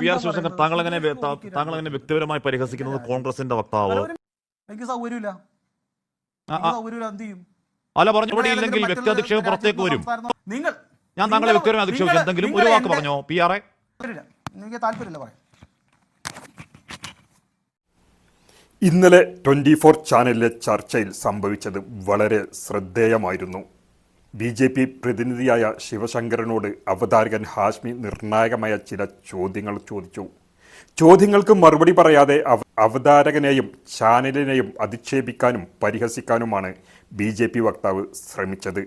P R Sivasankar താങ്കൾ എങ്ങനെ താങ്കൾ എങ്ങനെ വ്യക്തിപരമായി പരിഹസിക്കുന്നത് കോൺഗ്രസിന്റെ വക്താവ്? പലവരും എനിക്ക് സൗകര്യമില്ല ആ, എനിക്ക് ആ, സൗകര്യമില്ല എന്ത് ചെയ്യും? അല്ല പറഞ്ഞു. ഇവിടെ ഇല്ലെങ്കിൽ വ്യക്തി വ്യക്തിയധിക്ഷേപം പുറത്തേക്ക് വരും. നിങ്ങൾ ഞാൻ താങ്കളെ വ്യക്തിപരമായി അധിക്ഷേപിച്ചു എന്തെങ്കിലും ഒരു വാക്ക് പറഞ്ഞോ? പി ആർ എ എനിക്ക് താല്പര്യമില്ല പറയാം. ഇന്നലെ ട്വന്റി ഫോർ ചാനലിലെ ചർച്ചയിൽ സംഭവിച്ചത് വളരെ ശ്രദ്ധേയമായിരുന്നു. ബി ജെ പി പ്രതിനിധിയായ ശിവശങ്കരനോട് അവതാരകൻ ഹാഷ്മി നിർണായകമായ ചില ചോദ്യങ്ങൾ ചോദിച്ചു. ചോദ്യങ്ങൾക്ക് മറുപടി പറയാതെ അവ അവതാരകനെയും ചാനലിനെയും അധിക്ഷേപിക്കാനും പരിഹസിക്കാനുമാണ് ബി ജെ പി വക്താവ് ശ്രമിച്ചത്.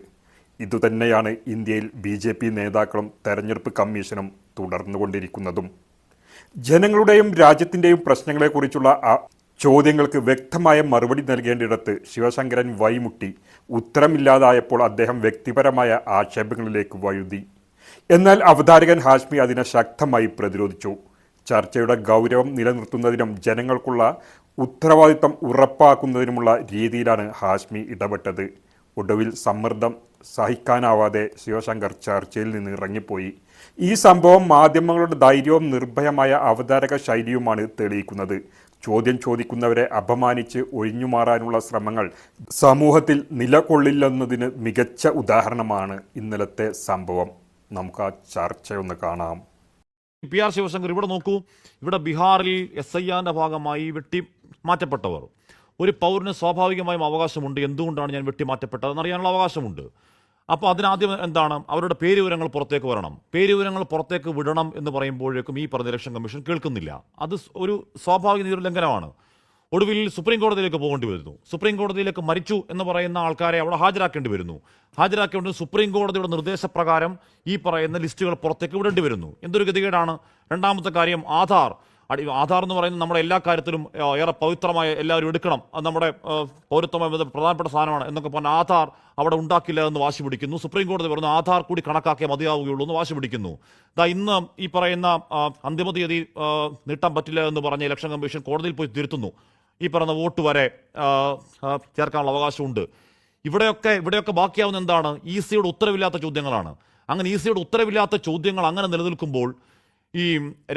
ഇതുതന്നെയാണ് ഇന്ത്യയിൽ ബി ജെ പി നേതാക്കളും തെരഞ്ഞെടുപ്പ് കമ്മീഷനും തുടർന്നുകൊണ്ടിരിക്കുന്നതും. ജനങ്ങളുടെയും രാജ്യത്തിന്റെയും പ്രശ്നങ്ങളെക്കുറിച്ചുള്ള ചോദ്യങ്ങൾക്ക് വ്യക്തമായ മറുപടി നൽകേണ്ടിടത്ത് ശിവശങ്കരൻ വൈമുട്ടി ഉത്തരമില്ലാതായപ്പോൾ അദ്ദേഹം വ്യക്തിപരമായ ആക്ഷേപങ്ങളിലേക്ക് വഴുതി. എന്നാൽ അവതാരകൻ ഹാഷ്മി അതിനെ ശക്തമായി പ്രതിരോധിച്ചു. ചർച്ചയുടെ ഗൗരവം നിലനിർത്തുന്നതിനും ജനങ്ങൾക്കുള്ള ഉത്തരവാദിത്തം ഉറപ്പാക്കുന്നതിനുമുള്ള രീതിയിലാണ് ഹാഷ്മി ഇടപെട്ടത്. ഒടുവിൽ സമ്മർദ്ദം സഹിക്കാനാവാതെ ശിവശങ്കർ ചർച്ചയിൽ നിന്ന് ഇറങ്ങിപ്പോയി. ഈ സംഭവം മാധ്യമങ്ങളുടെ ധൈര്യവും നിർഭയമായ അവതാരക ശൈലിയുമാണ് തെളിയിക്കുന്നത്. ചോദ്യം ചോദിക്കുന്നവരെ അപമാനിച്ച് ഒഴിഞ്ഞുമാറാനുള്ള ശ്രമങ്ങൾ സമൂഹത്തിൽ നിലകൊള്ളില്ലെന്നതിന് മികച്ച ഉദാഹരണമാണ് ഇന്നലത്തെ സംഭവം. നമുക്ക് ആ ചർച്ചയൊന്ന് കാണാം. പി ആർ ശിവശങ്കർ ഇവിടെ നോക്കൂ. ഇവിടെ ബീഹാറിൽ എസ് ഐ ആറിന്റെ ഭാഗമായി വെട്ടി മാറ്റപ്പെട്ടവർ ഒരു പൗരന് സ്വാഭാവികമായും അവകാശമുണ്ട്. എന്തുകൊണ്ടാണ് ഞാൻ വെട്ടി മാറ്റപ്പെട്ടതെന്ന് അറിയാനുള്ള അവകാശമുണ്ട്. അപ്പോൾ അതിനാദ്യം എന്താണ്? അവരുടെ പേരുവിവരങ്ങൾ പുറത്തേക്ക് വരണം. പേരുവിവരങ്ങൾ പുറത്തേക്ക് വിടണം എന്ന് പറയുമ്പോഴേക്കും ഈ പറഞ്ഞ ഇലക്ഷൻ കമ്മീഷൻ കേൾക്കുന്നില്ല. അത് ഒരു സ്വാഭാവിക നീതി ലംഘനമാണ്. ഒടുവിൽ സുപ്രീം കോടതിയിലേക്ക് പോകേണ്ടി വരുന്നു. സുപ്രീം കോടതിയിലേക്ക് മരിച്ചു എന്ന് പറയുന്ന ആൾക്കാരെ അവിടെ ഹാജരാക്കേണ്ടി വരുന്നു. ഹാജരാക്കേണ്ടി സുപ്രീം കോടതിയുടെ നിർദ്ദേശപ്രകാരം ഈ പറയുന്ന ലിസ്റ്റുകൾ പുറത്തേക്ക് വിടേണ്ടി വരുന്നു. എന്തൊരു ഗതികേടാണ്? രണ്ടാമത്തെ കാര്യം ആധാർ. അടി ആധാർ എന്ന് പറയുന്നത് നമ്മുടെ എല്ലാ കാര്യത്തിലും ഏറെ പവിത്രമായ എല്ലാവരും എടുക്കണം. അത് നമ്മുടെ പൗരത്വമായി പ്രധാനപ്പെട്ട സാധനമാണ് എന്നൊക്കെ പറഞ്ഞ ആധാർ അവിടെ ഉണ്ടാക്കില്ല എന്ന് വാശി പിടിക്കുന്നു. സുപ്രീം കോടതി പറഞ്ഞു ആധാർ കൂടി കണക്കാക്കിയേ മതിയാവുകയുള്ളൂ എന്ന് വാശി പിടിക്കുന്നു. ദാ ഇന്ന് ഈ പറയുന്ന അന്തിമ തീയതി നീട്ടാൻ പറ്റില്ല എന്ന് പറഞ്ഞ ഇലക്ഷൻ കമ്മീഷൻ കോടതിയിൽ പോയി തിരുത്തുന്നു. ഈ പറയുന്ന വോട്ട് വരെ ചേർക്കാനുള്ള അവകാശമുണ്ട്. ഇവിടെയൊക്കെ ഇവിടെയൊക്കെ ബാക്കിയാവുന്ന എന്താണ്? ഈസിയുടെ ഉത്തരവില്ലാത്ത ചോദ്യങ്ങളാണ്. അങ്ങനെ ഈസിയുടെ ഉത്തരവില്ലാത്ത ചോദ്യങ്ങൾ അങ്ങനെ നിലനിൽക്കുമ്പോൾ ഈ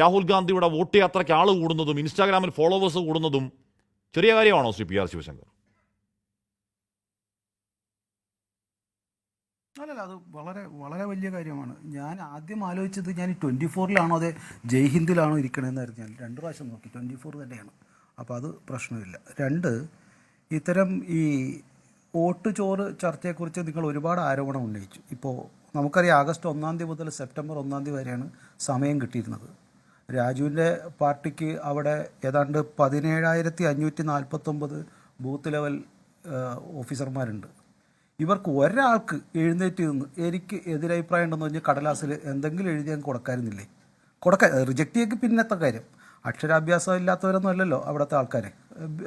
രാഹുൽ ഗാന്ധിയുടെ വോട്ട് യാത്രയ്ക്ക് ആൾ കൂടുന്നതും ഇൻസ്റ്റാഗ്രാമിൽ ഫോളോവേഴ്സ് കൂടുന്നതും ചെറിയ കാര്യമാണോ ശ്രീ പി ആർ ശിവശങ്കർ? അല്ലല്ല അത് വളരെ വളരെ വലിയ കാര്യമാണ്. ഞാൻ ആദ്യം ആലോചിച്ചത് ഞാൻ ട്വന്റി ഫോറിലാണോ അതെ ജയ്ഹിന്ദിലാണോ ഇരിക്കണമെന്നായിരുന്നു ഞാൻ രണ്ട് പ്രാവശ്യം നോക്കി. ട്വന്റി ഫോർ തന്നെയാണ്. അപ്പോൾ അത് പ്രശ്നമില്ല. രണ്ട് ഇത്തരം ഈ വോട്ട് ചോറ് ചർച്ചയെക്കുറിച്ച് നിങ്ങൾ ഒരുപാട് ആരോപണം ഉന്നയിച്ചു. ഇപ്പോൾ നമുക്കറിയാം ആഗസ്റ്റ് ഒന്നാം തീയതി മുതൽ സെപ്റ്റംബർ ഒന്നാം തീയതി വരെയാണ് സമയം കിട്ടിയിരുന്നത്. രാജുവിന്റെ പാർട്ടിക്ക് അവിടെ ഏതാണ്ട് പതിനേഴായിരത്തി അഞ്ഞൂറ്റി നാൽപ്പത്തൊമ്പത് ബൂത്ത് ലെവൽ ഓഫീസർമാരുണ്ട്. ഇവർക്ക് ഒരാൾക്ക് എഴുന്നേറ്റ് നിന്ന് എനിക്ക് എതിരഭിപ്രായം ഉണ്ടെന്ന് പറഞ്ഞ് കടലാസിൽ എന്തെങ്കിലും എഴുതി അങ്ങ് കൊടുക്കാറുന്നില്ലേ കൊടുക്ക റിജക്റ്റ് ചെയ്യൊക്കെ പിന്നത്തെ കാര്യം? അക്ഷരാഭ്യാസം ഇല്ലാത്തവരൊന്നും അല്ലല്ലോ അവിടുത്തെ ആൾക്കാർ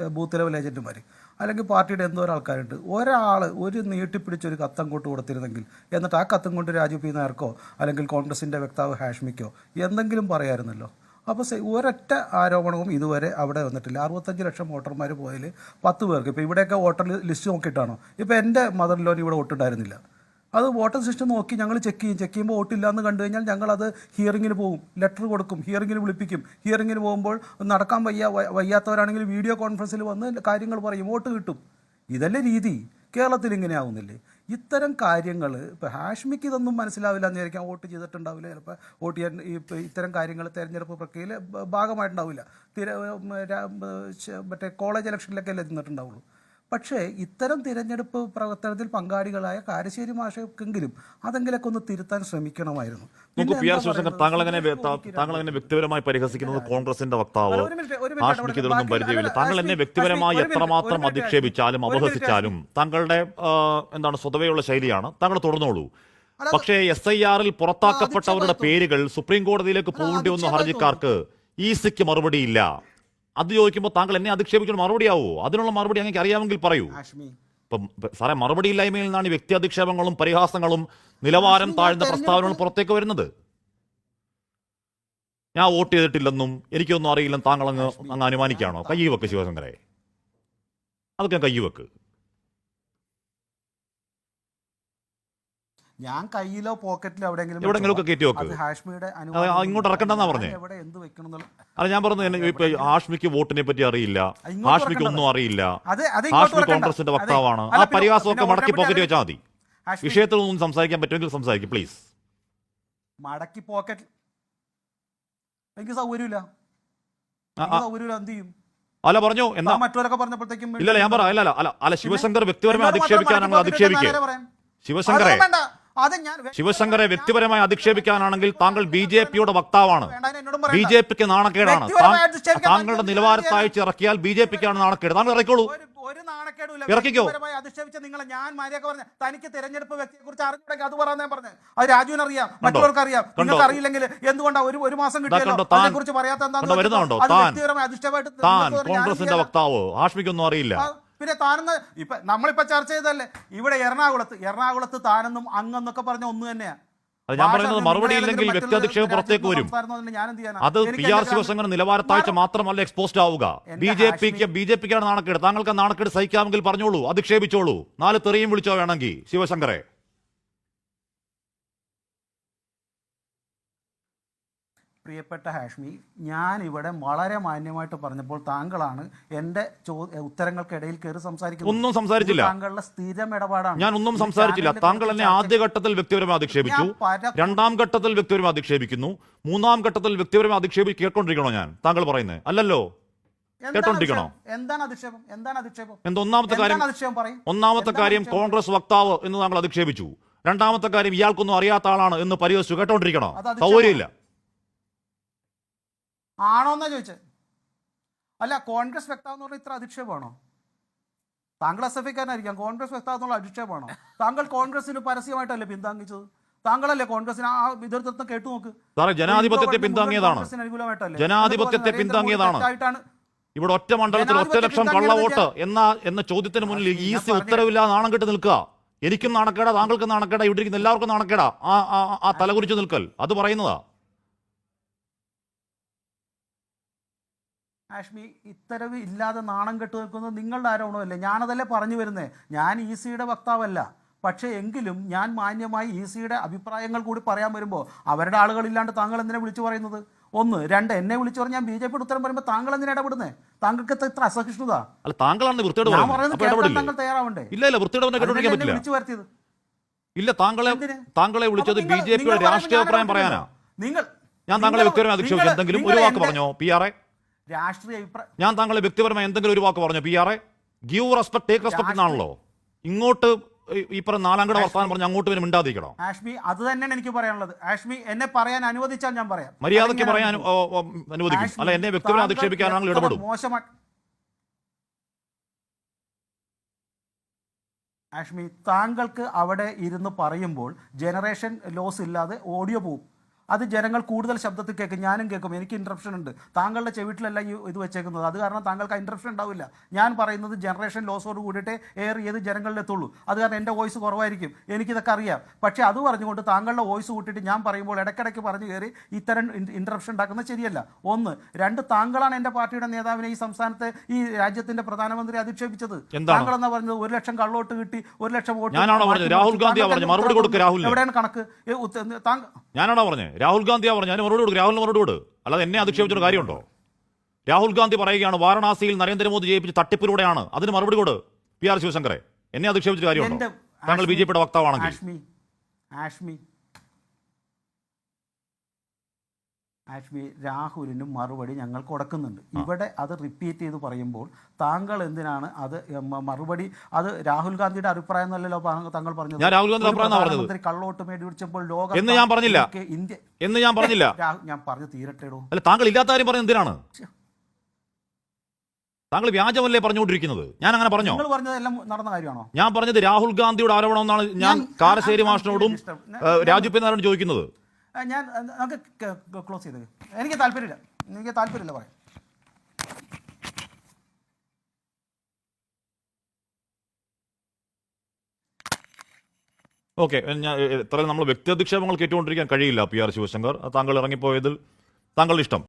ബൂത്ത് ലെവൽ ഏജന്റുമാർ അല്ലെങ്കിൽ പാർട്ടിയുടെ എന്തോ ഒരാൾക്കാരുണ്ട് ഒരാൾ ഒരു നീട്ടിപ്പിടിച്ചൊരു കത്തം കൊണ്ട് കൊടുത്തിരുന്നെങ്കിൽ എന്നിട്ട് ആ കത്തം കൊണ്ട് രാജു പി നായർക്കോ അല്ലെങ്കിൽ കോൺഗ്രസിന്റെ വക്താവ് ഹാഷ്മിക്കോ എന്തെങ്കിലും പറയായിരുന്നല്ലോ. അപ്പോൾ ഒരൊറ്റ ആരോപണവും ഇതുവരെ അവിടെ വന്നിട്ടില്ല. അറുപത്തഞ്ച് ലക്ഷം വോട്ടർമാർ പോയതിൽ പത്ത് പേർക്ക്. ഇപ്പോൾ ഇവിടെയൊക്കെ വോട്ടർ ലിസ്റ്റ് നോക്കിയിട്ടാണോ? ഇപ്പോൾ എന്റെ മദർ ലോൻ ഇവിടെ വോട്ടുണ്ടായിരുന്നില്ല. അത് വോട്ടർ സിസ്റ്റം നോക്കി ഞങ്ങൾ ചെക്ക് ചെയ്യും. ചെക്ക് ചെയ്യുമ്പോൾ വോട്ടില്ല എന്ന് കണ്ടു കഴിഞ്ഞാൽ ഞങ്ങൾ അത് ഹിയറിങ്ങിന് പോകും. ലെറ്റർ കൊടുക്കും. ഹിയറിങ്ങിന് വിളിപ്പിക്കും. ഹിയറിങ്ങിന് പോകുമ്പോൾ നടക്കാൻ വയ്യ വയ്യാത്തവരാണെങ്കിൽ വീഡിയോ കോൺഫറൻസിൽ വന്ന് കാര്യങ്ങൾ പറയും. വോട്ട് കിട്ടും. ഇതല്ലേ രീതി. കേരളത്തിൽ ഇങ്ങനെ ആവുന്നില്ലേ? ഇത്തരം കാര്യങ്ങൾ ഇപ്പോൾ ഹാഷ്മിക്ക് ഇതൊന്നും മനസ്സിലാവില്ല എന്ന് വിചാരിക്കാം. വോട്ട് ചെയ്തിട്ടുണ്ടാവില്ല. ചിലപ്പോൾ വോട്ട് ചെയ്യാൻ ഇത്തരം കാര്യങ്ങൾ തിരഞ്ഞെടുപ്പ് പ്രക്രിയയിൽ ഭാഗമായിട്ടുണ്ടാവില്ല. മറ്റേ കോളേജ് ഇലക്ഷനിലൊക്കെ അല്ലേ നിന്നിട്ടുണ്ടാവുള്ളൂ. പക്ഷേ ഇത്തരം തിരഞ്ഞെടുപ്പ് പ്രവർത്തനത്തിൽ പങ്കാളികളായ കാരശ്ശേരി മാഷക്കെങ്കിലും അതെങ്കിലൊക്കെ ഒന്ന് തിരുത്താൻ ശ്രമിക്കണമായിരുന്നു. പിന്നെ പി ആർ ശിവശങ്കർ പറയുന്നത്? താങ്കൾ എങ്ങനെ വ്യക്തിപരമായി പരിഹസിക്കുന്നത് കോൺഗ്രസിന്റെ വക്താവ്? ഹാഷ്മിക്ക് അവിടെ പരിചയമില്ല താങ്കൾ എന്നെ വ്യക്തിപരമായി എത്രമാത്രം അധിക്ഷേപിച്ചാലും അപഹസിച്ചാലും താങ്കളുടെ എന്താണ് സ്വതവേയുള്ള ശൈലിയാണ്. താങ്കൾ തുടർന്നോളൂ. പക്ഷേ എസ് ഐ ആറിൽ പുറത്താക്കപ്പെട്ടവരുടെ പേരുകൾ സുപ്രീം കോടതിയിലേക്ക് പോകേണ്ടി വന്ന. ഹർജിക്കാർക്ക് ഈസിക്ക് മറുപടിയില്ല. അത് ചോദിക്കുമ്പോൾ താങ്കൾ എന്നെ അധിക്ഷേപിക്കുന്ന മറുപടിയാവോ അതിനുള്ള മറുപടി അങ്ങനെ അറിയാമെങ്കിൽ പറയൂ. ഇപ്പം സാറേ മറുപടി ഇല്ലായ്മയിൽ നിന്നാണ് ഈ വ്യക്തി അധിക്ഷേപങ്ങളും പരിഹാസങ്ങളും നിലവാരം താഴ്ന്ന പ്രസ്താവനകൾ പുറത്തേക്ക് വരുന്നത്. ഞാൻ വോട്ട് ചെയ്തിട്ടില്ലെന്നും എനിക്കൊന്നും അറിയില്ലെന്ന് താങ്കൾ അങ്ങ് അങ്ങ് അനുമാനിക്കുകയാണോ? കയ്യ് വെക്ക് ശിവശങ്കരെ. അതൊക്കെ കയ്യ് വെക്ക്. ഞാൻ കയ്യിലോ പോക്കറ്റിലോ എവിടെയെങ്കിലും എവിടെയെങ്കിലും ഒക്കെ കയറ്റി വെക്കും. അത് ഹാഷ്മിയുടെ ഇങ്ങോട്ട് ഇറക്കണ്ടെന്നാ പറഞ്ഞേ. എവിടെ എന്ത് വെക്കണം അല്ല ഞാൻ പറഞ്ഞു ഇപ്പൊ ഹാഷ്മിക്ക് വോട്ടിനെ പറ്റി അറിയില്ല. ഹാഷ്മിക്ക് ഒന്നും അറിയില്ല. ഹാഷ്മി. കോൺഗ്രസിന്റെ വക്താവാണ്. ആ പരിഹാസമൊക്കെ മടക്കി പോക്കറ്റ് വെച്ചാൽ മതി. വിഷയത്തിൽ ഒന്നും സംസാരിക്കാൻ പറ്റുമെങ്കിൽ സംസാരിക്കും പ്ലീസ് മടക്കി പോക്കറ്റ് എനിക്ക് സൗകര്യമില്ല. ആ, ആ. സൗകര്യമില്ല എന്ത് ചെയ്യും? അല്ല പറഞ്ഞു എന്നാ? മറ്റവരൊക്കെ പറഞ്ഞപ്പോഴത്തേക്കും ഇല്ല ഞാൻ പറ അല്ല അല്ല അല്ല ശിവശങ്കർ വ്യക്തിപരമായി അധിക്ഷേപിക്കാനാണ് അധിക്ഷേപിക്കുക. ശിവശങ്കറെ. അത് ഞാൻ ശിവശങ്കറെ വ്യക്തിപരമായി അധിക്ഷേപിക്കാനാണെങ്കിൽ താങ്കൾ ബി ജെ പിയുടെ വക്താവാണ്. ബി ജെ പിക്ക് നാണക്കേടാണ്. താങ്കളുടെ നിലവാരത്തായിട്ട് നിലവാരത്താഴ്ച ഇറക്കിയാൽ ബി ജെ പിക്കാണ് നാണക്കേട്. താങ്കൾ ഇറക്കിക്കോളൂ. ഒരു നാണക്കേടുമില്ല. ഇറക്കിക്കോ. വ്യക്തിപരമായി അധിക്ഷേപിച്ച നിങ്ങളെ ഞാൻ മാരിയൊക്കെ പറഞ്ഞ തനിക്ക് തെരഞ്ഞെടുപ്പ് വ്യക്തിയെ കുറിച്ച് അറിഞ്ഞിട്ടുണ്ടെങ്കിൽ അത് പറയാൻ ഞാൻ പറഞ്ഞു അത് രാജുവിന് അറിയാം. മറ്റുള്ളവർക്ക് അറിയാം. നിങ്ങൾക്ക് അറിയില്ലെങ്കിൽ എന്തുകൊണ്ടാ ഒരു ഒരു മാസം കിട്ടിയല്ലോ? അതിനെ കുറിച്ച് പറയാത്ത? എന്താണെന്ന് വ്യക്തിപരമായി അധിക്ഷേപമായിട്ട് കോൺഗ്രസിന്റെ. വക്താവ്? ഹാഷ്മിക്കൊന്നും അറിയില്ല. പിന്നെ താനെന്ന് ഇപ്പൊ നമ്മളിപ്പോ ചർച്ച ചെയ്തല്ലേ ഇവിടെ എറണാകുളത്ത് എറണാകുളത്ത് താനെന്നും അങ്ങെന്നൊക്കെ പറഞ്ഞ ഒന്ന് തന്നെയാ. അത് ഞാൻ പറയുന്നത് മറുപടി ഇല്ലെങ്കിൽ വ്യക്തിയധിക്ഷേപം പുറത്തേക്ക് വരും? അത് പി ആർ എന്റെ നിലവാരത്താഴ്ച മാത്രമല്ല എക്സ്പോസ്ഡ് ആവുക. ബി ജെ പിക്ക് ബി ജെ പിക്കാണ് നാണക്കേട് താങ്കൾക്ക് നാണക്കേട് സഹിക്കാമെങ്കിൽ പറഞ്ഞോളൂ അധിക്ഷേപിച്ചോളൂ. നാല് തെറിയും വിളിച്ചോ വേണമെങ്കിൽ ശിവശങ്കറെ. പ്രിയപ്പെട്ട ഹാഷ്മി ഞാൻ ഇവിടെ വളരെ മാന്യമായിട്ട് പറഞ്ഞപ്പോൾ താങ്കളാണ് എന്റെ ഉത്തരങ്ങൾക്കിടയിൽ കയറി സംസാരിക്കുന്നത്. ഒന്നും സംസാരിച്ചില്ല. താങ്കളുടെ സ്ഥിരം ഇടപാടാണ്. ഞാൻ ഒന്നും സംസാരിച്ചില്ല. താങ്കൾ എന്നെ ആദ്യ ആദ്യഘട്ടത്തിൽ വ്യക്തിപരമായി അധിക്ഷേപിച്ചു. രണ്ടാം ഘട്ടത്തിൽ വ്യക്തിപരമായി അധിക്ഷേപിക്കുന്നു. മൂന്നാം ഘട്ടത്തിൽ വ്യക്തിപരമായി അധിക്ഷേപിച്ച് കേട്ടോണ്ടിരിക്കണോ ഞാൻ? താങ്കൾ പറയുന്നത് അല്ലല്ലോ? കേട്ടോണ്ടിരിക്കണോ? എന്താണ് അധിക്ഷേപം? എന്താണ് അധിക്ഷേപം? എന്ത് ഒന്നാമത്തെ കാര്യം ഒന്നാമത്തെ കാര്യം കോൺഗ്രസ് വക്താവ് എന്ന് താങ്കൾ അധിക്ഷേപിച്ചു. രണ്ടാമത്തെ കാര്യം ഇയാൾക്കൊന്നും അറിയാത്ത ആളാണ് എന്ന് പരിഹസിച്ചു. കേട്ടോണ്ടിരിക്കണോ? സൗകര്യമില്ല. ആണോന്നാ ചോദിച്ചത്? അല്ല കോൺഗ്രസ് വ്യക്താവ് എന്ന് പറഞ്ഞാൽ ഇത്ര അധിക്ഷേപമാണോ? താങ്കൾ എസ് എഫ് ഐക്കാരനായിരിക്കാം കോൺഗ്രസ് എന്നുള്ള അധിക്ഷേപമാണോ? താങ്കൾ കോൺഗ്രസിന് പരസ്യമായിട്ടല്ലേ പിന്താങ്ങിച്ചത്? താങ്കളല്ലേ കോൺഗ്രസിന് ആ എതിർത്തം കേട്ടു നോക്ക്. ജനാധിപത്യത്തെ പിന്താങ്ങിയതാണ്? ജനാധിപത്യത്തെ പിന്താങ്ങിയതാണ്. ഇവിടെ ഒറ്റ മണ്ഡലത്തിൽ ഒറ്റ ലക്ഷം കള്ളവോട്ട് എന്ന എന്ന ചോദ്യത്തിന് മുന്നിൽ ഈസി ഉത്തരവില്ല ഉത്തരവില്ലാതെ നാണം കെട്ട് നിൽക്കുക. എനിക്കും നാണക്കേടാ താങ്കൾക്കും നാണക്കേടാ ഇവിടെ ഇരിക്കുന്ന എല്ലാവർക്കും നാണക്കേടാ. ആ ആ ആ തലകുറിച്ച് നിൽക്കൽ. അത് പറയുന്നതാ. ആഷ്മി ഇത്തരവ് ഇല്ലാതെ നാണം കെട്ടു നിൽക്കുന്നത് നിങ്ങളുടെ ആരോപണമല്ലേ? ഞാനതല്ലേ പറഞ്ഞു വരുന്നേ? ഞാൻ ഇ സിയുടെ വക്താവല്ല. പക്ഷേ എങ്കിലും ഞാൻ മാന്യമായി ഇ സിയുടെ അഭിപ്രായങ്ങൾ കൂടി പറയാൻ വരുമ്പോൾ അവരുടെ ആളുകളില്ലാണ്ട് താങ്കൾ എന്തിനെ വിളിച്ചു പറയുന്നത്? ഒന്ന്. രണ്ട്. എന്നെ വിളിച്ചു പറഞ്ഞാൽ ബി ജെ പിയുടെ ഉത്തരം പറയുമ്പോൾ താങ്കൾ എന്തിനാ ഇടപെടുന്നത് താങ്കൾക്ക് ഇത്ര- ഇത്ര അസഹിഷ്ണുത? താങ്കൾ തയ്യാറാവണ്ടേ? വിളിച്ചു വരുത്തിയത്. ഇല്ല താങ്കളെ? താങ്കളെ വിളിച്ചത് ബി ജെ പിയുടെ രാഷ്ട്രീയ അഭിപ്രായം പറയാനാ. നിങ്ങൾ ഞാൻ താങ്കളെ വ്യക്തിപരമായി അധിക്ഷേപിച്ചു എന്തെങ്കിലും ഒരു വാക്ക് പറഞ്ഞോ? പി ആർ എ രാഷ്ട്രീയ അഭിപ്രായം ഞാൻ താങ്കളെ വ്യക്തിപരമായി എന്തെങ്കിലും ഒരു വാക്ക് പറഞ്ഞു? P R A give respect take respect എന്നാണല്ലോ. ഇങ്ങോട്ട് ഈ- പറഞ്ഞ നാലാം നാലാംകട വർത്താനം പറഞ്ഞ് അങ്ങോട്ട് വരും മിണ്ടാതിരിക്കണം? ആഷ്മി അത് തന്നെയാണ് എനിക്ക് പറയാനുള്ളത്. ആഷ്മി എന്നെ പറയാൻ അനുവദിച്ചാൽ ഞാൻ പറയാം. മര്യാദയ്ക്ക് പറയാൻ അനുവദിക്കും. അല്ല എന്നെ വ്യക്തിപരം അധിക്ഷേപിക്കാനാണെങ്കിൽ ഇടപെടും. മോശമായി ആഷ്മി താങ്കൾക്ക് അവിടെ ഇരുന്ന് പറയുമ്പോൾ ജനറേഷൻ ലോസ് ഇല്ലാതെ ഓഡിയോ പോവും. അത് ജനങ്ങൾ കൂടുതൽ ശബ്ദത്തിൽ കേൾക്കും ഞാനും കേൾക്കും. എനിക്ക് ഇൻട്രപ്ഷൻ ഉണ്ട്. താങ്കളുടെ ചെവിട്ടിലല്ല ഈ ഇത് വെച്ചേക്കുന്നത്. അത് കാരണം താങ്കൾക്ക് ആ ഇൻട്രപ്ഷൻ ഉണ്ടാവില്ല. ഞാൻ പറയുന്നത് ജനറേഷൻ ലോസോട് കൂടിയിട്ടേ എയർ ചെയ്ത് ജനങ്ങളിലെത്തുള്ളൂ അത് കാരണം എന്റെ വോയിസ് കുറവായിരിക്കും. എനിക്കിതൊക്കെ അറിയാം. പക്ഷേ അത് പറഞ്ഞുകൊണ്ട് താങ്കളുടെ വോയിസ് കൂട്ടിയിട്ട് ഞാൻ പറയുമ്പോൾ ഇടയ്ക്കിടയ്ക്ക് പറഞ്ഞു കയറി ഇത്തരം ഇൻട്രപ്ഷൻ ഉണ്ടാക്കുന്നത് ശരിയല്ല. ഒന്ന് രണ്ട് താങ്കളാണ് എന്റെ പാർട്ടിയുടെ നേതാവിനെ ഈ സംസ്ഥാനത്തെ ഈ രാജ്യത്തിന്റെ പ്രധാനമന്ത്രി അധിക്ഷേപിച്ചത്? താങ്കൾ എന്നാ പറഞ്ഞത്? ഒരു ലക്ഷം കള്ളോട്ട് കിട്ടി ഒരു ലക്ഷം വോട്ട്? രാഹുൽ. എവിടെയാണ് കണക്ക്? താങ്കൾ ഞാനാണോ പറഞ്ഞത്? രാഹുൽ ഗാന്ധിയാ പറഞ്ഞു ഞാൻ മറുപടി കൊടുക്കും. രാഹുലിന് മറുപടി കൊടു അല്ലാതെ എന്നെ അധിക്ഷേപിച്ചൊരു കാര്യമുണ്ടോ? രാഹുൽ ഗാന്ധി പറയുകയാണ് വാരണാസിയിൽ നരേന്ദ്രമോദി ജയിപ്പിച്ച തട്ടിപ്പിലൂടെയാണ്. അതിന് മറുപടി കൊടു പി ആർ ശിവശങ്കറെ എന്നെ അധിക്ഷേപിച്ചൊരു കാര്യമുണ്ടോ? താങ്കൾ ബി ജെ പിയുടെ വക്താവാണെങ്കിൽ. ആഷ്മി. ആഷ്മി രാഹുലിന് മറുപടി ഞങ്ങൾ കൊടുക്കുന്നുണ്ട്. ഇവിടെ അത് റിപ്പീറ്റ് ചെയ്ത് പറയുമ്പോൾ താങ്കൾ എന്തിനാണ് അത് മറുപടി അത് രാഹുൽ ഗാന്ധിയുടെ അഭിപ്രായം എന്നല്ലല്ലോ താങ്കൾ പറഞ്ഞത്. ഞാൻ രാഹുൽ ഗാന്ധി. പ്രധാനമന്ത്രി കള്ളവോട്ട് മേടിച്ചപ്പോൾ ലോക എന്ന് ഞാൻ പറഞ്ഞില്ല. ഇന്ത്യ എന്ന് ഞാൻ പറഞ്ഞില്ല. ഞാൻ പറഞ്ഞു തീരട്ടെടോ. അല്ല താങ്കൾ ഇല്ലാത്ത കാര്യം പറഞ്ഞ എന്തിനാണ്? താങ്കൾ വ്യാജമല്ലേ പറഞ്ഞുകൊണ്ടിരിക്കുന്നത്? ഞാൻ അങ്ങനെ പറഞ്ഞോ? നടന്ന കാര്യമാണോ? ഞാൻ പറഞ്ഞത് രാഹുൽ ഗാന്ധിയുടെ ആരോപണം എന്നാണ് ഞാൻ കാരശ്ശേരി മാഷിനോടും രാജു പി നാരായണൻ ചോദിക്കുന്നത്. ഞാൻ നമുക്ക് ക്ലോസ് ചെയ്ത് എനിക്ക് താല്പര്യമില്ല. എനിക്ക് താല്പര്യമില്ല പറയാം ഓക്കെ ഞാൻ ഇത്രയും നമ്മൾ വ്യക്തി അധിക്ഷേപങ്ങൾ കേട്ടുകൊണ്ടിരിക്കാൻ കഴിയില്ല പി ആർ ശിവശങ്കർ. താങ്കൾ ഇറങ്ങിപ്പോയതിൽ താങ്കളുടെ ഇഷ്ടം.